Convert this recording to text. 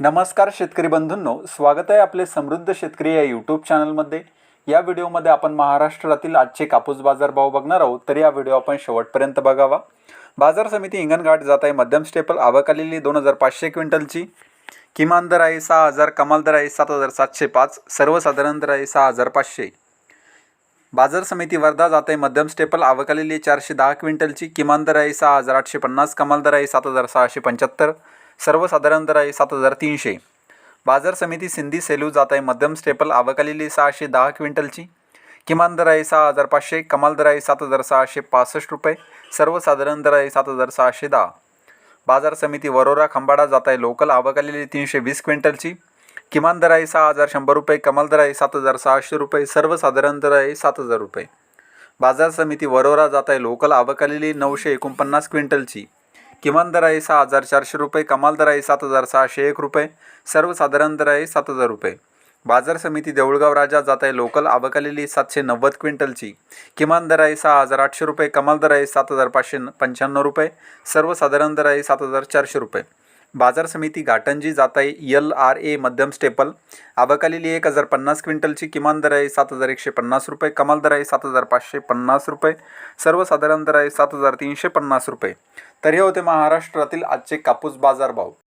नमस्कार शेतकरी बंधूंनो स्वागत आहे आपले समृद्ध शेतकरी या यूट्यूब चॅनलमध्ये या व्हिडिओमध्ये आपण महाराष्ट्रातील आजचे कापूस बाजार भाव बघणार आहोत तर या व्हिडिओ आपण शेवटपर्यंत बघावा. बाजार समिती हिंगणघाट जात आहे मध्यम स्टेपल आवक आलेली दोन हजार पाचशे क्विंटलची. किमान दर आहे सहा हजार कमाल दर आहे सात हजार सातशे पाच सर्वसाधारण दर आहे सहा हजार पाचशे. बाजार समिती वर्धा जात आहे मध्यम स्टेपल आवक आलेली चारशे दहा क्विंटलची. किमान दर आहे सहा हजार आठशे पन्नास कमाल दर आहे सात हजार सहाशे पंच्याहत्तर. सर्वसाधारण दर आहे सात हजार तीनशे. बाजार समिती सिंधी सेलू जात आहे मध्यम स्टेपल आवक आलेली सहाशे दहा क्विंटलची. किमान दर आहे सहा हजार पाचशे कमाल दर आहे सात हजार सहाशे पासष्ट रुपये. सर्वसाधारण दर आहे सात हजार सहाशे दहा. बाजार समिती वरोरा खंबाडा जात आहे लोकल आवक आलेली तीनशे वीस क्विंटलची. किमान दर आहे सहा हजार शंभर रुपये कमाल दर आहे सात हजार सहाशे रुपये. सर्वसाधारण दर आहे सात हजार रुपये. बाजार समिती वरोरा जात आहे लोकल आवक आलेली नऊशे एकोणपन्नास क्विंटलची. किमान दर आहे सहा हजार चारशे रुपये कमाल दर आहे सात हजार सहाशे एक रुपये सर्वसाधारण दर आहे सात हजार रुपये. बाजार समिती देऊळगाव राजा जात आहे लोकल आवक आलेली सातशे नव्वद क्विंटलची. किमान दर आहे सहा हजार आठशे रुपये कमाल दर आहे सात हजार पाचशे पंच्याण्णव रुपये सर्वसाधारण दर आहे सात हजार चारशे रुपये. बाजार समिती घाटंजी जात आहे. एल आर ए मध्यम स्टेपल. आवकालेली एक हजार पन्नास क्विंटलची किमान दर आहे सात हजार एकशे पन्नास रुपये. कमाल दर आहे सात हजार पाचशे पन्नास रुपये. सर्वसाधारण दर आहे सात हजार तीनशे पन्नास रुपये. तर हे होते महाराष्ट्रातील आजचे कापूस बाजार भाव